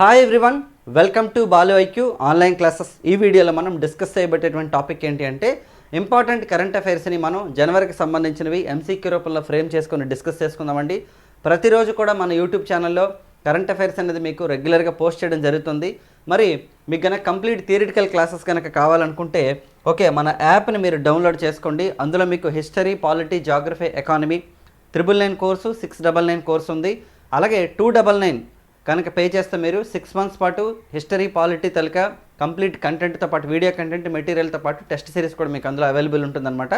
Hi everyone welcome to Balu IQ online classes ఈ వీడియోలో మనం డిస్కస్ చేయబట్టేటువంటి టాపిక్ ఏంటి అంటే ఇంపార్టెంట్ కరెంట్ అఫైర్స్ని మనం జనవరికి సంబంధించినవి ఎంసీక్యూ రూపంలో ఫ్రేమ్ చేసుకుని డిస్కస్ చేసుకుందామండి. ప్రతిరోజు కూడా మన యూట్యూబ్ ఛానల్లో కరెంట్ అఫైర్స్ అనేది మీకు రెగ్యులర్గా పోస్ట్ చేయడం జరుగుతుంది. మరి మీకు కనుక కంప్లీట్ థియరిటికల్ క్లాసెస్ కనుక కావాలనుకుంటే ఓకే మన యాప్ని మీరు డౌన్లోడ్ చేసుకోండి. అందులో మీకు history polity geography economy triple nine course six double nine course ఉంది. అలాగే టూ డబల్ నైన్ కనుక పే చేస్తే మీరు సిక్స్ మంత్స్ పాటు హిస్టరీ పాలిటీ తలక కంప్లీట్ కంటెంట్తో పాటు వీడియో కంటెంట్ మెటీరియల్తో పాటు టెస్ట్ సిరీస్ కూడా మీకు అందులో అవైలబుల్ ఉంటుందన్నమాట.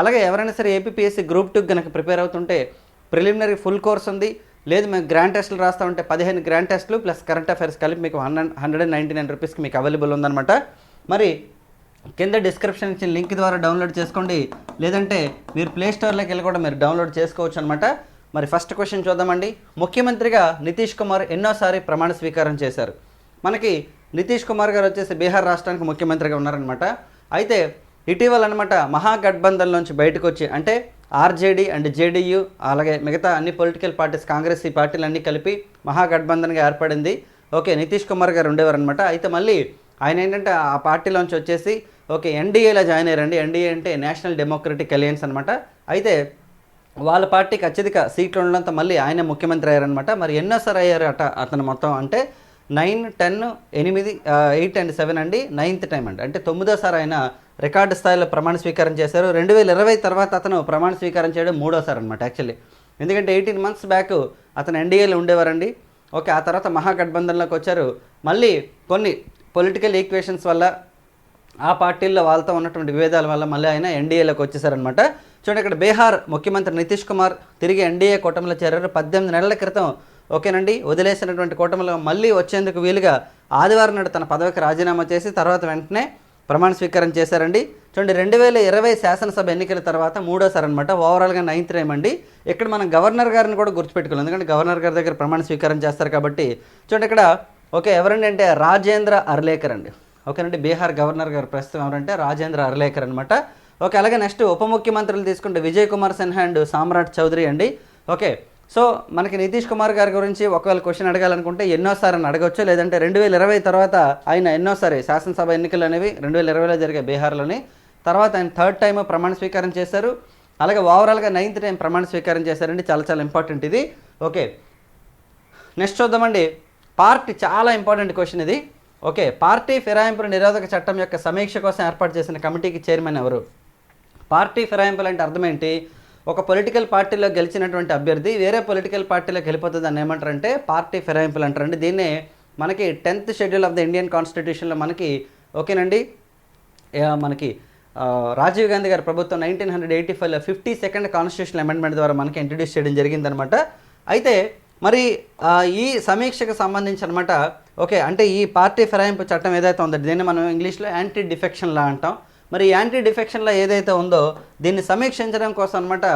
అలాగే ఎవరైనా సరే ఏపీఎస్సీ గ్రూప్ టూ కనుక ప్రిపేర్ అవుతుంటే ప్రిలిమినరీ ఫుల్ కోర్స్ ఉంది. లేదు మేము గ్రాండ్ టెస్ట్లు రాస్తా ఉంటే పదిహేను గ్రాండ్ టెస్ట్లు ప్లస్ కరెంట్ అఫైర్స్ కలిపి మీకు hundred hundred and ninety nine రూపీస్కి మీకు అవైలబుల్ ఉందన్నమాట. మరి కింద డిస్క్రిప్షన్ ఇచ్చిన లింక్ ద్వారా డౌన్లోడ్ చేసుకోండి. లేదంటే మీరు ప్లే స్టోర్లోకి వెళ్ళి కూడా మీరు డౌన్లోడ్ చేసుకోవచ్చు అనమాట మరి ఫస్ట్ క్వశ్చన్ చూద్దామండి. ముఖ్యమంత్రిగా నితీష్ కుమార్ ఎన్నోసారి ప్రమాణ స్వీకారం చేశారు. మనకి నితీష్ కుమార్ గారు వచ్చేసి బీహార్ రాష్ట్రానికి ముఖ్యమంత్రిగా ఉన్నారనమాట అయితే ఇటీవల అనమాట మహాగఠబంధన్ నుంచి బయటకు వచ్చి అంటే ఆర్జేడీ అండ్ జేడీయూ అలాగే మిగతా అన్ని పొలిటికల్ పార్టీస్ కాంగ్రెస్ ఈ పార్టీలన్నీ కలిపి మహాగఠబంధన్గా ఏర్పడింది. ఓకే నితీష్ కుమార్ గారు ఉండేవారు అనమాట అయితే మళ్ళీ ఆయన ఏంటంటే ఆ పార్టీలోంచి వచ్చేసి ఓకే ఎన్డీఏలో జాయిన్ అయ్యారండి. ఎన్డీఏ అంటే నేషనల్ డెమోక్రటిక్ అలయన్స్ అనమాట అయితే వాళ్ళ పార్టీకి అత్యధిక సీట్లు ఉండడంతో మళ్ళీ ఆయన ముఖ్యమంత్రి అయ్యారనమాట మరి ఎన్నోసారి అయ్యారు అట అతను మొత్తం అంటే నైన్ టెన్ ఎనిమిది ఎయిట్ అండ్ సెవెన్ అండి నైన్త్ టైం అండి. అంటే తొమ్మిదోసారి ఆయన రికార్డు స్థాయిలో ప్రమాణ స్వీకారం చేశారు. రెండు వేల ఇరవై తర్వాత అతను ప్రమాణ స్వీకారం చేయడం మూడోసారి అనమాట యాక్చువల్లీ. ఎందుకంటే ఎయిటీన్ మంత్స్ బ్యాక్ అతను ఎన్డీఏలో ఉండేవారండి. ఓకే ఆ తర్వాత మహాగఠబంధన్లోకి వచ్చారు. మళ్ళీ కొన్ని పొలిటికల్ ఈక్వేషన్స్ వల్ల ఆ పార్టీల్లో వాళ్ళతో ఉన్నటువంటి విభేదాల వల్ల మళ్ళీ ఆయన ఎన్డీఏలోకి వచ్చేసారనమాట చూడండి ఇక్కడ బీహార్ ముఖ్యమంత్రి నితీష్ కుమార్ తిరిగి ఎన్డీఏ కూటమిలో చేరారు. పద్దెనిమిది నెలల క్రితం ఓకేనండి వదిలేసినటువంటి కూటమిలో మళ్ళీ వచ్చేందుకు వీలుగా ఆదివారం నాడు తన పదవికి రాజీనామా చేసి తర్వాత వెంటనే ప్రమాణ స్వీకారం చేశారండి. చూడండి రెండు వేల ఇరవై శాసనసభ ఎన్నికల తర్వాత మూడోసారి అనమాట ఓవరాల్గా నైన్త్ టైం అండి. ఇక్కడ మనం గవర్నర్ గారిని కూడా గుర్తుపెట్టుకోవాలి. ఎందుకంటే గవర్నర్ గారి దగ్గర ప్రమాణ స్వీకారం చేస్తారు కాబట్టి. చూడండి ఇక్కడ ఓకే ఎవరండి అంటే రాజేంద్ర అర్లేకర్ అండి. ఓకేనండి బీహార్ గవర్నర్ గారు ప్రస్తుతం ఎవరంటే రాజేంద్ర అర్లేకర్ అనమాట ఓకే అలాగే నెక్స్ట్ ఉప ముఖ్యమంత్రులు తీసుకుంటే విజయ్ కుమార్ సిన్హా అండ్ సామ్రాట్ చౌదరి అండి. ఓకే సో మనకి నితీష్ కుమార్ గారి గురించి ఒకవేళ క్వశ్చన్ అడగాలనుకుంటే ఎన్నోసారి అని అడగవచ్చు లేదంటే రెండు వేల ఇరవై తర్వాత ఆయన ఎన్నోసారి శాసనసభ ఎన్నికలు అనేవి రెండు వేల ఇరవైలో జరిగే బీహార్లోని. తర్వాత ఆయన థర్డ్ టైం ప్రమాణ స్వీకారం చేశారు. అలాగే ఓవరాల్గా నైన్త్ టైం ప్రమాణ స్వీకారం చేశారండి. చాలా చాలా ఇంపార్టెంట్ ఇది. ఓకే నెక్స్ట్ చూద్దామండి. పార్టీ చాలా ఇంపార్టెంట్ క్వశ్చన్ ఇది. ఓకే పార్టీ ఫిరాయింపుల నిరోధక చట్టం యొక్క సమీక్ష కోసం ఏర్పాటు చేసిన కమిటీకి చైర్మన్ ఎవరు? పార్టీ ఫిరాయింపులు అంటే అర్థం ఏంటి ఒక పొలిటికల్ పార్టీలో గెలిచినటువంటి అభ్యర్థి వేరే పొలిటికల్ పార్టీలోకి వెళ్ళిపోతుంది అని ఏమంటారంటే పార్టీ ఫిరాయింపులు అంటారండి. దీన్నే మనకి tenth schedule of the Indian కాన్స్టిట్యూషన్లో మనకి ఓకేనండి? మనకి రాజీవ్ గాంధీ గారి ప్రభుత్వం నైన్టీన్ హండ్రెడ్ ఎయిటీ ఫైవ్లో ఫిఫ్టీ సెకండ్ కాన్స్టిట్యూషన్ అమెండ్మెంట్ ద్వారా మనకి ఇంట్రడ్యూస్ చేయడం జరిగిందనమాట. అయితే మరి ఈ సమీక్షకు సంబంధించి అనమాట ఓకే అంటే ఈ పార్టీ ఫిరాయింపు చట్టం ఏదైతే ఉందో దీన్ని మనం ఇంగ్లీష్లో యాంటీ డిఫెక్షన్ లా అంటాం. మరి యాంటీ డిఫెక్షన్ లా ఏదైతే ఉందో దీన్ని సమీక్షించడం కోసం అనమాట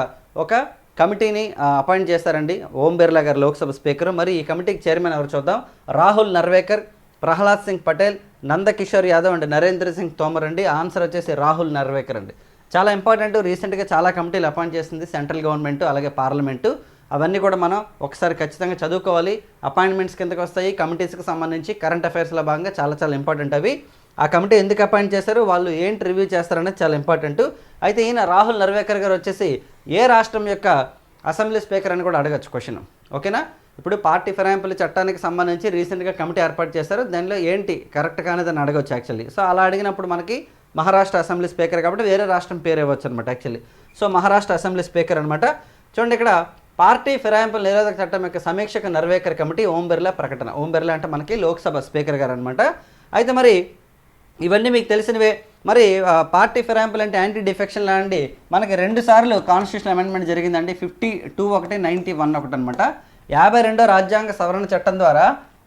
ఒక కమిటీని అపాయింట్ చేస్తారండి ఓం బిర్లా గారు లోక్సభ స్పీకర్. మరి ఈ కమిటీకి చైర్మన్ ఎవరు చూద్దాం? రాహుల్ నర్వేకర్ ప్రహ్లాద్ సింగ్ పటేల్ నందకిషోర్ యాదవ్ అండి నరేంద్ర సింగ్ తోమర్ అండి ఆన్సర్ వచ్చేసి రాహుల్ నర్వేకర్ అండి. చాలా ఇంపార్టెంట్ రీసెంట్గా చాలా కమిటీలు అపాయింట్ చేసింది సెంట్రల్ గవర్నమెంట్ అలాగే పార్లమెంటు. అవన్నీ కూడా మనం ఒకసారి ఖచ్చితంగా చదువుకోవాలి. అపాయింట్మెంట్స్ కిందకి వస్తాయి. కమిటీస్కి సంబంధించి కరెంట్ అఫైర్స్లో భాగంగా చాలా చాలా ఇంపార్టెంట్ అవి. ఆ కమిటీ ఎందుకు అపాయింట్ చేశారు? వాళ్ళు ఏంటి రివ్యూ చేస్తారనేది చాలా ఇంపార్టెంట్. అయితే ఈయన రాహుల్ నర్వేకర్ గారు వచ్చేసి ఏ రాష్ట్రం యొక్క అసెంబ్లీ స్పీకర్ అని కూడా అడగచ్చు క్వశ్చన్. ఓకేనా? ఇప్పుడు పార్టీ ఫిరాయింపుల చట్టానికి సంబంధించి రీసెంట్గా కమిటీ ఏర్పాటు చేశారు. దానిలో ఏంటి కరెక్ట్ అనేది అని అడగవచ్చు యాక్చువల్లీ. సో అలా అడిగినప్పుడు మనకి మహారాష్ట్ర అసెంబ్లీ స్పీకర్ కాబట్టి వేరే రాష్ట్రం పేరు ఇవ్వచ్చు అనమాట actually. So Maharashtra assembly speaker అనమాట చూడండి ఇక్కడ పార్టీ ఫిరాయింపుల నిరోధక చట్టం యొక్క సమీక్షక నర్వేకర్ కమిటీ ఓం బిర్లా ప్రకటన. ఓం బిర్లా అంటే మనకి లోక్సభ స్పీకర్ గారు అనమాట అయితే మరి ఇవన్నీ మీకు తెలిసినవే. మరి పార్టీ ఫిరాయింపులు అంటే యాంటీ డిఫెక్షన్ లాంటి మనకి రెండు సార్లు కాన్స్టిట్యూషన్ అమెండ్మెంట్ జరిగిందండి. ఫిఫ్టీ టూ ఒకటి నైంటీ వన్ ఒకటి అనమాట యాభై రెండో రాజ్యాంగ సవరణ చట్టం ద్వారా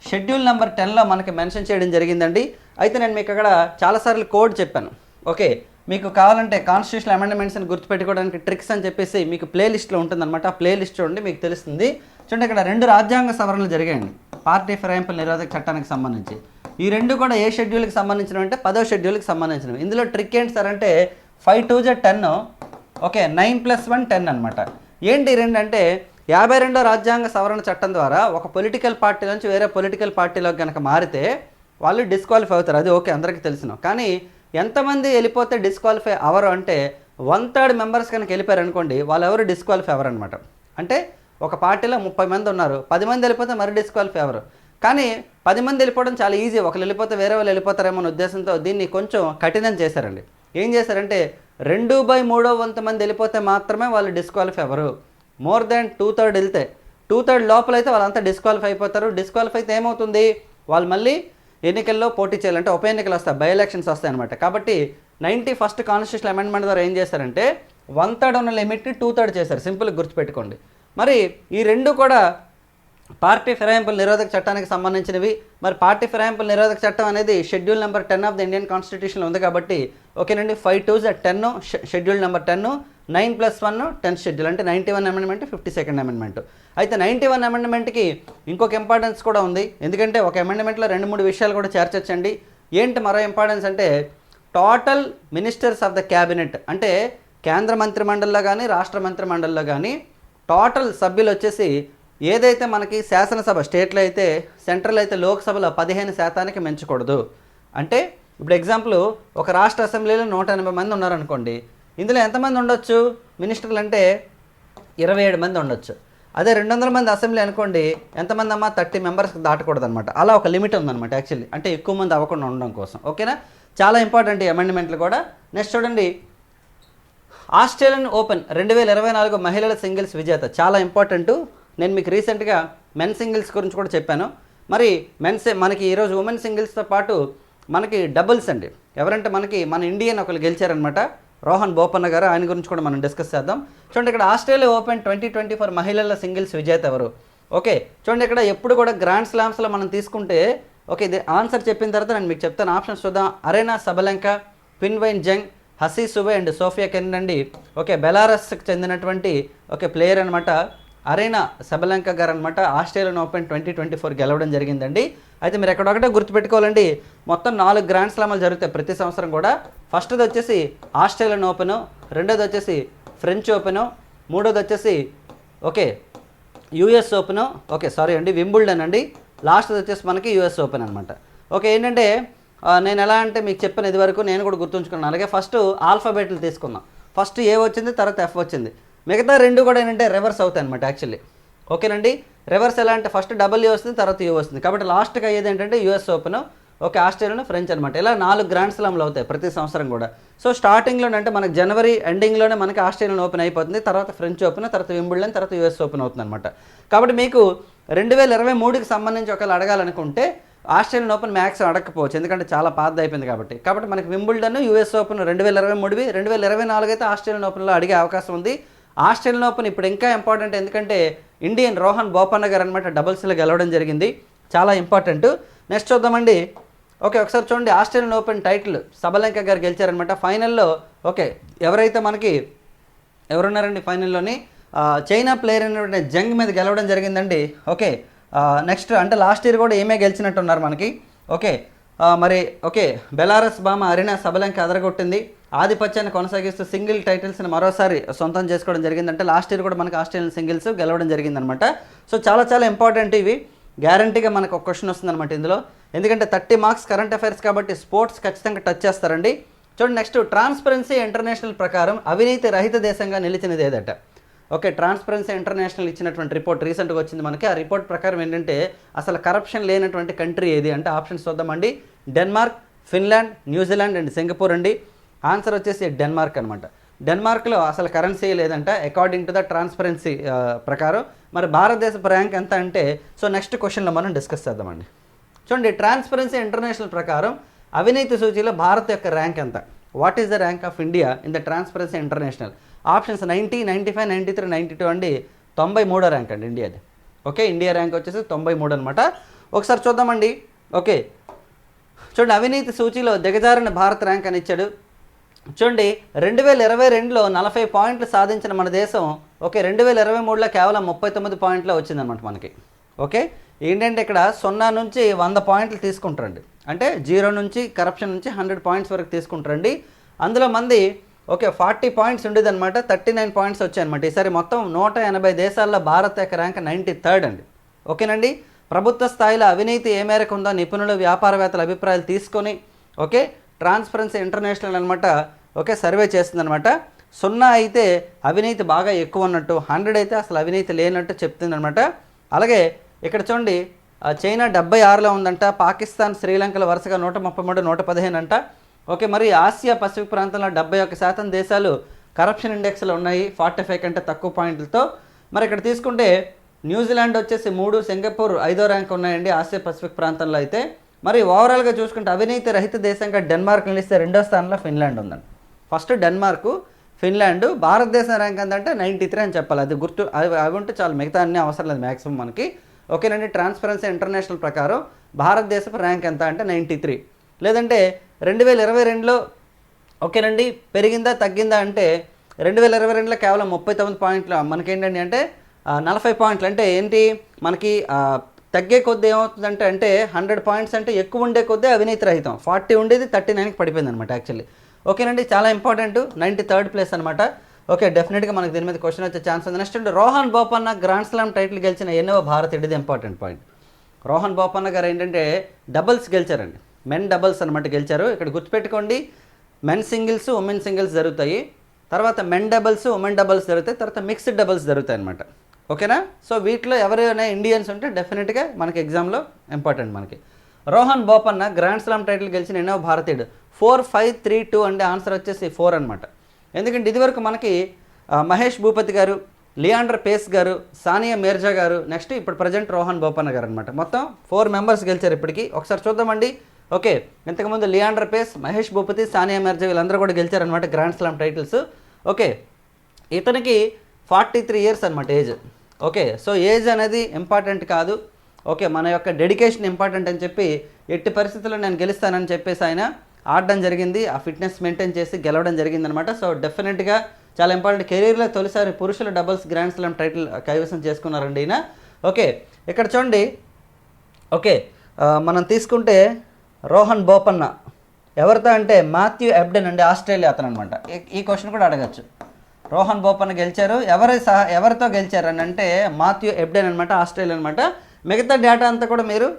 షెడ్యూల్ నెంబర్ టెన్లో మనకి మెన్షన్ చేయడం జరిగిందండి. అయితే నేను మీకు అక్కడ చాలాసార్లు కోడ్ చెప్పాను. ఓకే. మీకు కావాలంటే కాన్స్టిట్యూషన్ అమెండ్మెంట్స్ని గుర్తుపెట్టుకోవడానికి ట్రిక్స్ అని చెప్పేసి మీకు ప్లేలిస్ట్లో ఉంటుందన్నమాట. ఆ ప్లేలిస్ట్ చూడండి మీకు తెలుస్తుంది. చూడండి ఇక్కడ రెండు రాజ్యాంగ సవరణలు జరిగాయండి. పార్టీ ఫిరాయింపుల నిరోధక చట్టానికి సంబంధించి. ఈ రెండు కూడా ఏ షెడ్యూల్కి సంబంధించినవి అంటే పదో షెడ్యూల్కి సంబంధించినవి. ఇందులో ట్రిక్ ఏంటి సార్ అంటే five two Z ten okay nine plus one ten అనమాట ఏంటి రెండు అంటే యాభై రెండో రాజ్యాంగ సవరణ చట్టం ద్వారా ఒక పొలిటికల్ పార్టీ నుంచి వేరే పొలిటికల్ పార్టీలోకి కనుక మారితే వాళ్ళు డిస్క్వాలిఫై అవుతారు. అది ఓకే అందరికీ తెలిసిన కానీ ఎంతమంది వెళ్ళిపోతే డిస్క్వాలిఫై అవరు అంటే వన్ థర్డ్ మెంబర్స్ కనుక వెళ్ళిపోయారు అనుకోండి వాళ్ళు ఎవరు డిస్క్వాలిఫై అవరు అనమాట అంటే ఒక పార్టీలో ముప్పై మంది ఉన్నారు పది మంది వెళ్ళిపోతే మరి డిస్క్వాలిఫై అవరు. కానీ పది మంది వెళ్ళిపోవడం చాలా ఈజీ ఒకరు వెళ్ళిపోతే వేరే వాళ్ళు వెళ్ళిపోతారేమో అనే ఉద్దేశంతో దీన్ని కొంచెం కఠినం చేశారండి. ఏం చేశారంటే రెండు బై మూడో వంత మంది వెళ్ళిపోతే మాత్రమే వాళ్ళు డిస్క్వాలిఫై అవ్వరు మోర్ దాన్ టూ థర్డ్ వెళ్తే టూ థర్డ్ లోపల అయితే వాళ్ళంతా డిస్క్వాలిఫై అయిపోతారు. డిస్క్వాలిఫై అయితే ఏమవుతుంది? వాళ్ళు మళ్ళీ ఎన్నికల్లో పోటీ చేయాలంటే ఉప ఎన్నికలు వస్తాయి బై ఎలక్షన్స్ వస్తాయి అనమాట కాబట్టి నైంటీ ఫస్ట్ కాన్స్టిట్యూషన్ అమెండ్మెంట్ ద్వారా ఏం చేశారంటే వన్ థర్డ్ ఉన్న లిమిట్ని టూ థర్డ్ చేశారు. సింపుల్గా గుర్తుపెట్టుకోండి. మరి ఈ రెండు కూడా పార్టీ ఫిరాయింపుల నిరోధక చట్టానికి సంబంధించినవి. మరి పార్టీ ఫిరాయింపుల నిరోధక చట్టం అనేది schedule number ten of the Indian కాన్స్టిట్యూషన్లో ఉంది కాబట్టి ఓకేనండి five two ten schedule number ten nine plus one tenth schedule. అంటే ninety one amendment fifty second amendment. అయితే నైంటీ వన్ అమెండ్మెంట్కి ఇంకొక ఇంపార్టెన్స్ కూడా ఉంది. ఎందుకంటే ఒక అమెండ్మెంట్లో రెండు మూడు విషయాలు కూడా చేర్చొచ్చండి. ఏంటి మరో ఇంపార్టెన్స్ అంటే total ministers of the cabinet అంటే కేంద్ర మంత్రి మండలిలో కానీ రాష్ట్ర మంత్రి మండలిలో కానీ టోటల్ సభ్యులు వచ్చేసి ఏదైతే మనకి శాసనసభ స్టేట్లో అయితే సెంట్రల్ అయితే లోక్సభలో పదిహేను శాతానికి పెంచకూడదు అంటే ఇప్పుడు ఎగ్జాంపుల్ ఒక రాష్ట్ర అసెంబ్లీలో నూట ఎనభై మంది ఉన్నారనుకోండి. ఇందులో ఎంతమంది ఉండొచ్చు? మినిస్టర్లు అంటే ఇరవై ఏడు మంది ఉండొచ్చు. అదే రెండు వందల మంది అసెంబ్లీ అనుకోండి ఎంతమంది అమ్మా థర్టీ మెంబర్స్ దాటకూడదు అనమాట అలా ఒక లిమిట్ ఉందన్నమాట యాక్చువల్లీ. అంటే ఎక్కువ మంది అవ్వకుండా ఉండడం కోసం. ఓకేనా? చాలా ఇంపార్టెంట్ ఈ అమెండ్మెంట్లు కూడా. నెక్స్ట్ చూడండి. ఆస్ట్రేలియన్ ఓపెన్ రెండు వేల ఇరవై నాలుగు మహిళల సింగిల్స్ విజేత. చాలా ఇంపార్టెంట్. నేను మీకు రీసెంట్గా మెన్ సింగిల్స్ గురించి కూడా చెప్పాను. మరి మెన్స్ మనకి ఈరోజు ఉమెన్ సింగిల్స్తో పాటు మనకి డబుల్స్ అండి. ఎవరంటే మనకి మన ఇండియన్ ఒకరు గెలిచారనమాట రోహన్ బోపన్న గారు ఆయన గురించి కూడా మనం డిస్కస్ చేద్దాం. చూడండి ఇక్కడ Australia open twenty twenty four మహిళల సింగిల్స్ విజేత ఎవరు? ఓకే చూడండి ఇక్కడ ఎప్పుడు కూడా గ్రాండ్ స్లామ్స్లో మనం తీసుకుంటే ఓకే ఇది ఆన్సర్ చెప్పిన తర్వాత నేను మీకు చెప్తాను. ఆప్షన్స్ చూద్దాం. Aryna Sabalenka Qinwen Zheng Hasi సుబే and Sofia Kenin అండి ఓకే బెలారస్కి చెందినటువంటి ఓకే ప్లేయర్ అనమాట అరేనా సబలంక గారు అనమాట Australian open twenty twenty four గెలవడం జరిగిందండి. అయితే మీరు ఎక్కడొకటే గుర్తుపెట్టుకోవాలండి. మొత్తం నాలుగు గ్రాండ్ స్లామ్లు జరుగుతాయి ప్రతి సంవత్సరం కూడా. ఫస్ట్ది వచ్చేసి ఆస్ట్రేలియన్ ఓపెను రెండోది వచ్చేసి ఫ్రెంచ్ ఓపెను మూడోది వచ్చేసి okay US open okay sorry అండి వింబుల్డన్ అండి. లాస్ట్ వచ్చేసి మనకి యూఎస్ ఓపెన్ అనమాట ఓకే ఏంటంటే నేను ఎలా అంటే మీకు చెప్పిన ఇది వరకు నేను కూడా గుర్తుంచుకున్నాను. అలాగే ఫస్ట్ ఆల్ఫాబెట్లు తీసుకుందాం. ఫస్ట్ ఏ వచ్చింది తర్వాత ఎఫ్ వచ్చింది. మిగతా రెండు కూడా ఏంటంటే రివర్స్ అవుతాయి అనమాట యాక్చువల్లీ ఓకేనండి? రివర్స్ ఎలా అంటే ఫస్ట్ డబ్ల్యూ వస్తుంది తర్వాత యూ వస్తుంది. కాబట్టి లాస్ట్కి అయ్యేది ఏంటంటే US open okay Australia French అనమాట ఇలా నాలుగు గ్రాండ్ స్లామ్లు అవుతాయి ప్రతి సంవత్సరం కూడా. సో స్టార్టింగ్లోనే అంటే మనకి జనవరి ఎండింగ్లోనే మనకి ఆస్ట్రేలియన్ ఓపెన్ అయిపోతుంది తర్వాత ఫ్రెంచ్ ఓపెన్ తర్వాత వింబుల్డన్ తర్వాత యూఎస్ ఓపెన్ అవుతుంది అనమాట కాబట్టి మీకు రెండు వేల ఇరవై మూడుకి సంబంధించి ఒకవేళ అడగాలనుకుంటే ఆస్ట్రేలియన్ ఓపెన్ మ్యాక్స్ అడగకపోవచ్చు ఎందుకంటే చాలా పాత అయిపోయింది కాబట్టి. కాబట్టి మనకి వింబుల్డన్ యూఎస్ ఓపెన్ రెండు వేల ఇరవై మూడువి రెండు వేల ఇరవై నాలుగు అయితే ఆస్ట్రేలియన్ ఓపెన్లో అడిగే అవకాశం ఉంది. ఆస్ట్రేలియన్ ఓపెన్ ఇప్పుడు ఇంకా ఇంపార్టెంట్ ఎందుకంటే ఇండియన్ రోహన్ బోపన్న గారు అనమాట డబుల్స్లో గెలవడం జరిగింది. చాలా ఇంపార్టెంట్ నెక్స్ట్ చూద్దామండి. ఓకే ఒకసారి చూడండి. ఆస్ట్రేలియన్ ఓపెన్ టైటిల్ సబలంక గారు గెలిచారనమాట ఫైనల్లో ఓకే ఎవరైతే మనకి ఎవరున్నారండి ఫైనల్లోని చైనా ప్లేయర్ అయినటువంటి జంగ్ మీద గెలవడం జరిగిందండి. ఓకే నెక్స్ట్ అంటే లాస్ట్ ఇయర్ కూడా ఏమే గెలిచినట్టున్నారు మనకి? ఓకే మరి ఓకే బెలారస్ బామ అరినా సబలంక అదరగొట్టింది. ఆధిపత్యాన్ని కొనసాగిస్తూ సింగిల్ టైటిల్స్ని మరోసారి సొంతం చేసుకోవడం జరిగిందంటే లాస్ట్ ఇయర్ కూడా మనకి ఆస్ట్రేలియన్ సింగిల్స్ గెలవడం జరిగిందనమాట. సో చాలా చాలా ఇంపార్టెంట్ ఇవి. గ్యారంటీగా మనకు ఒక క్వశ్చన్ వస్తుందన్నమాట ఇందులో. ఎందుకంటే థర్టీ మార్క్స్ కరెంట్ అఫైర్స్ కాబట్టి స్పోర్ట్స్ ఖచ్చితంగా టచ్ చేస్తారండి. చూడండి నెక్స్ట్ ట్రాన్స్పరెన్సీ ఇంటర్నేషనల్ ప్రకారం అవినీతి రహిత దేశంగా నిలిచినది ఏదట? ఓకే ట్రాన్స్పరెన్సీ ఇంటర్నేషనల్ ఇచ్చినటువంటి రిపోర్ట్ రీసెంట్గా వచ్చింది మనకి. ఆ రిపోర్ట్ ప్రకారం ఏంటంటే అసలు కరప్షన్ లేనటువంటి కంట్రీ ఏది అంటే ఆప్షన్స్ చూద్దామండి. Denmark Finland New Zealand and Singapore అండి. ఆన్సర్ వచ్చేసి డెన్మార్క్ అనమాట డెన్మార్క్లో అసలు కరెన్సీ లేదంట. అకార్డింగ్ టు ద ట్రాన్స్పరెన్సీ ప్రకారం. మరి భారతదేశ ర్యాంక్ ఎంత అంటే సో నెక్స్ట్ క్వశ్చన్లో మనం డిస్కస్ చేద్దామండి. చూడండి ట్రాన్స్పరెన్సీ ఇంటర్నేషనల్ ప్రకారం అవినీతి సూచీలో భారత్ యొక్క ర్యాంక్ ఎంత? What is the rank of India in the transparency international options ninety ninety five ninety three ninety two అండి. తొంభై మూడో ర్యాంక్ అండి ఇండియాది ఓకే ఇండియా ర్యాంక్ వచ్చేసి తొంభై మూడు అనమాట ఒకసారి చూద్దామండి. ఓకే చూడండి అవినీతి సూచీలో దిగజారిన భారత్ ర్యాంక్ అని ఇచ్చాడు. చూడండి రెండు వేల ఇరవై రెండులో నలభై పాయింట్లు సాధించిన మన దేశం ఓకే రెండు వేల ఇరవై మూడులో కేవలం ముప్పై తొమ్మిది పాయింట్లో వచ్చిందనమాట మనకి. ఓకే ఏంటంటే ఇక్కడ సున్నా నుంచి వంద పాయింట్లు తీసుకుంటారండి. అంటే జీరో నుంచి కరప్షన్ నుంచి హండ్రెడ్ పాయింట్స్ వరకు తీసుకుంటారండి. అందులో మంది ఓకే ఫార్టీ పాయింట్స్ ఉండేది అనమాట థర్టీ నైన్ పాయింట్స్ వచ్చాయన్నమాట. ఈసారి మొత్తం నూట ఎనభై దేశాల్లో భారత్ యొక్క ర్యాంక్ నైంటీ థర్డ్ అండి. ఓకేనండి ప్రభుత్వ స్థాయిలో అవినీతి ఏ మేరకు ఉందో నిపుణులు వ్యాపారవేత్తల అభిప్రాయాలు తీసుకొని ఓకే ట్రాన్స్పరెన్సీ ఇంటర్నేషనల్ అనమాట ఓకే సర్వే చేస్తుందనమాట సున్నా అయితే అవినీతి బాగా ఎక్కువ ఉన్నట్టు హండ్రెడ్ అయితే అసలు అవినీతి లేనట్టు చెప్తుందనమాట అలాగే ఇక్కడ చూడండి చైనా డెబ్బై ఆరులో ఉందంట పాకిస్తాన్ శ్రీలంకల వరుసగా నూట ముప్పై మూడు నూట పదిహేను అంట. ఓకే మరి ఆసియా పసిఫిక్ ప్రాంతంలో డెబ్బై ఒక్క శాతం దేశాలు కరప్షన్ ఇండెక్స్లో ఉన్నాయి ఫార్టీ ఫైవ్ కంటే తక్కువ పాయింట్లతో. మరి ఇక్కడ తీసుకుంటే న్యూజిలాండ్ వచ్చేసి మూడు సింగపూర్ ఐదో ర్యాంక్ ఉన్నాయండి ఆసియా పసిఫిక్ ప్రాంతంలో అయితే. మరి ఓవరాల్గా చూసుకుంటే అవినీతి రహిత దేశంగా డెన్మార్క్ నిలిస్తే రెండో స్థానంలో ఫిన్లాండ్ ఉందండి. ఫస్ట్ డెన్మార్క్ ఫిన్లాండ్ భారతదేశం ర్యాంక్ ఎంతంటే నైంటీ త్రీ అని చెప్పాలి. అది గుర్తు అవి అవి ఉంటే చాలు మిగతా అన్ని అవసరం లేదు మ్యాక్సిమం మనకి. ఓకేనండి ట్రాన్స్పరెన్సీ ఇంటర్నేషనల్ ప్రకారం భారతదేశపు ర్యాంక్ ఎంత అంటే నైంటీ త్రీ. లేదంటే రెండు వేల ఇరవై రెండులో ఓకేనండి పెరిగిందా తగ్గిందా అంటే రెండు వేల ఇరవై రెండులో కేవలం ముప్పై తొమ్మిది పాయింట్లు మనకేంటండి అంటే నలభై పాయింట్లు. అంటే ఏంటి? మనకి తగ్గే కొద్దీ ఏమవుతుందంటే అంటే హండ్రెడ్ పాయింట్స్ అంటే ఎక్కువ ఉండే కొద్దీ అవినీతి రహితం. ఫార్టీ ఉండేది థర్టీ నైన్కి పడిపోయింది అనమాట యాక్చువల్లీ. ఓకేనండి చాలా ఇంపార్టెంట్. నైంటీ థర్డ్ ప్లేస్ అనమాట. ఓకే డెఫినెట్గా మనకు దీని మీద క్వశ్చన్ వచ్చే ఛాన్స్ ఉంది. Next Rohan Bopanna grand slam title గెలిచిన ఎన్నో భారత్ ఇది ఇంపార్టెంట్ పాయింట్. రోహన్ బోపన్న గారు ఏంటంటే డబుల్స్ గెలిచారండి. మెన్ డబుల్స్ అనమాట గెలిచారు. ఇక్కడ గుర్తుపెట్టుకోండి మెన్ సింగిల్స్ ఉమెన్ సింగిల్స్ జరుగుతాయి. తర్వాత మెన్ డబుల్స్ ఉమెన్ డబుల్స్ జరుగుతాయి. తర్వాత మిక్స్డ్ డబుల్స్ జరుగుతాయి అనమాట. ఓకేనా? సో వీటిలో ఎవరైనా ఇండియన్స్ ఉంటే డెఫినెట్గా మనకి ఎగ్జామ్లో ఇంపార్టెంట్ మనకి. Rohan Bopanna grand slam title గెలిచిన ఎన్నో భారతీయుడు. ఫోర్ ఫైవ్ త్రీ టూ అంటే ఆన్సర్ వచ్చేసి ఫోర్ అనమాట ఎందుకంటే ఇదివరకు మనకి మహేష్ భూపతి గారు లియాండర్ పేస్ గారు సానియా మీర్జా గారు నెక్స్ట్ ఇప్పుడు ప్రజెంట్ రోహన్ బోపన్న గారు అనమాట మొత్తం ఫోర్ మెంబర్స్ గెలిచారు ఇప్పటికి. ఒకసారి చూద్దామండి. ఓకే ఇంతకుముందు లియాండర్ పేస్ మహేష్ భూపతి సానియా మీర్జా వీళ్ళందరూ కూడా గెలిచారనమాట గ్రాండ్ స్లామ్ టైటిల్స్ ఓకే ఇతనికి ఫార్టీ త్రీ ఇయర్స్ అనమాట ఏజ్ ఓకే సో ఏజ్ అనేది ఇంపార్టెంట్ కాదు. ఓకే మన యొక్క డెడికేషన్ ఇంపార్టెంట్ అని చెప్పి ఎట్టి పరిస్థితుల్లో నేను గెలుస్తానని చెప్పేసి ఆయన ఆడడం జరిగింది. ఆ ఫిట్నెస్ మెయింటైన్ చేసి గెలవడం జరిగింది అనమాట సో డెఫినెట్గా చాలా ఇంపార్టెంట్ కెరీర్లో తొలిసారి పురుషుల డబుల్స్ గ్రాండ్ స్లామ్ టైటిల్ కైవసం చేసుకున్నారండి ఈయన. ఓకే ఇక్కడ చూడండి. ఓకే మనం తీసుకుంటే రోహన్ బోపన్న. ఎవరితో అంటే మాథ్యూ ఎబ్డెన్ అండి ఆస్ట్రేలియా అతను అనమాట ఈ క్వశ్చన్ కూడా అడగచ్చు. రోహన్ బోపన్న గెలిచారు. ఎవరి సహా ఎవరితో గెలిచారు అని అంటే మాథ్యూ ఎబ్డెన్ అనమాట ఆస్ట్రేలియా అనమాట మిగతా డేటా అంతా కూడా మీరు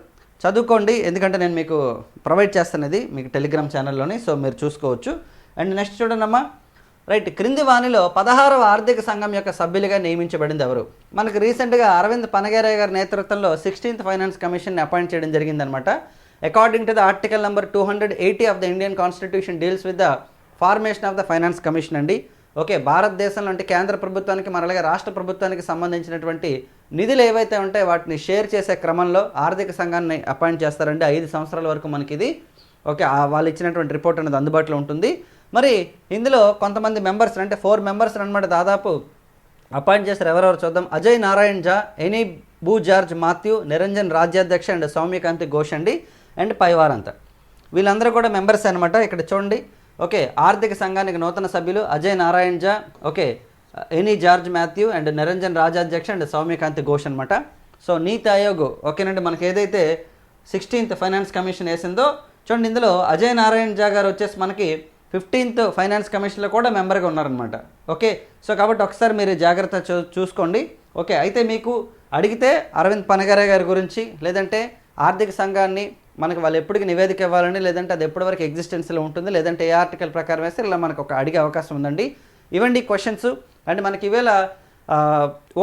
చదువుకోండి. ఎందుకంటే నేను మీకు ప్రొవైడ్ చేస్తాను ఇది మీకు టెలిగ్రామ్ ఛానల్లోని సో మీరు చూసుకోవచ్చు. అండ్ నెక్స్ట్ చూడండి అమ్మా రైట్ క్రింది వాణిలో పదహారవ ఆర్థిక సంఘం యొక్క సభ్యులుగా నియమించబడింది ఎవరు? మనకు రీసెంట్గా అరవింద్ పనగేరయ్య గారి నేతృత్వంలో సిక్స్టీన్త్ ఫైనాన్స్ కమిషన్ని అపాయింట్ చేయడం జరిగిందనమాట according to the article number two hundred eighty of the Indian constitution deals with the formation of the finance commission అండి. ఓకే భారతదేశంలో అంటే కేంద్ర ప్రభుత్వానికి మరి అలాగే రాష్ట్ర ప్రభుత్వానికి సంబంధించినటువంటి నిధులు ఏవైతే ఉంటాయో వాటిని షేర్ చేసే క్రమంలో ఆర్థిక సంఘాన్ని అపాయింట్ చేస్తారండి. ఐదు సంవత్సరాల వరకు మనకి ఇది. ఓకే వాళ్ళు ఇచ్చినటువంటి రిపోర్ట్ అనేది అందుబాటులో ఉంటుంది. మరి ఇందులో కొంతమంది మెంబర్స్ అంటే ఫోర్ మెంబర్స్ అనమాట దాదాపు అపాయింట్ చేశారు. ఎవరెవరు చూద్దాం. అజయ్ నారాయణ్ జా ఎనీ బూ జార్జ్ మాథ్యూ నిరంజన్ రాజ్యాధ్యక్ష అండ్ సౌమ్యకాంతి ఘోష్ అండి అండ్ పైవారంత వీళ్ళందరూ కూడా మెంబర్స్ అనమాట ఇక్కడ చూడండి. ఓకే ఆర్థిక సంఘానికి నూతన సభ్యులు Ajay Narayan Jha okay Annie George Mathew and Niranjan Rajadhyaksha and Soumyakanti Ghosh అనమాట సో నీతి ఆయోగ్ ఓకేనండి మనకి ఏదైతే సిక్స్టీన్త్ ఫైనాన్స్ కమిషన్ వేసిందో చూడండి ఇందులో అజయ్ నారాయణ్ జా గారు వచ్చేసి మనకి ఫిఫ్టీన్త్ ఫైనాన్స్ కమిషన్లో కూడా మెంబర్గా ఉన్నారనమాట ఓకే సో కాబట్టి ఒకసారి మీరు జాగ్రత్త చూ చూసుకోండి. ఓకే అయితే మీకు అడిగితే అరవింద్ పనగరే గారి గురించి లేదంటే ఆర్థిక సంఘాన్ని మనకి వాళ్ళు ఎప్పటికి నివేదిక ఇవ్వాలండి లేదంటే అది ఎప్పటి వరకు ఎగ్జిస్టెన్స్లో ఉంటుంది లేదంటే ఏ ఆర్టికల్ ప్రకారం వేస్తే ఇలా మనకు ఒక అడిగే అవకాశం ఉందండి. ఇవ్వండి క్వశ్చన్స్ అండ్ మనకి ఈవేళ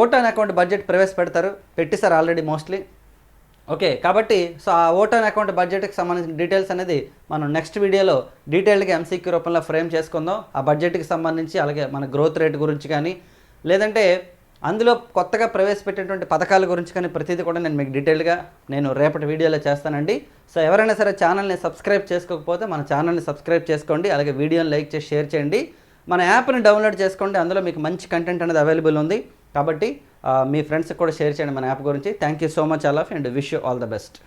ఓటాన్ అకౌంట్ బడ్జెట్ ప్రవేశపెడతారు. పెట్టేశారు ఆల్రెడీ మోస్ట్లీ ఓకే కాబట్టి సో ఆ ఓటాన్ అకౌంట్ బడ్జెట్కి సంబంధించిన డీటెయిల్స్ అనేది మనం నెక్స్ట్ వీడియోలో డీటెయిల్డ్గా ఎంసీక్యూ రూపంలో ఫ్రేమ్ చేసుకుందాం. ఆ బడ్జెట్కి సంబంధించి అలాగే మన గ్రోత్ రేట్ గురించి కానీ లేదంటే అందులో కొత్తగా ప్రవేశపెట్టేటువంటి పథకాల గురించి కానీ ప్రతిదీ కూడా నేను మీకు డీటెయిల్గా నేను రేపటి వీడియోలో చేస్తానండి. సో ఎవరైనా సరే ఛానల్ని సబ్స్క్రైబ్ చేసుకోకపోతే మన ఛానల్ని సబ్స్క్రైబ్ చేసుకోండి. అలాగే వీడియోని లైక్ చేసి షేర్ చేయండి. మన యాప్ని డౌన్లోడ్ చేసుకోండి. అందులో మీకు మంచి కంటెంట్ అనేది అవైలబుల్ ఉంది. కాబట్టి మీ ఫ్రెండ్స్కి కూడా షేర్ చేయండి మన యాప్ గురించి. Thank you so much. All of and wish you all the best.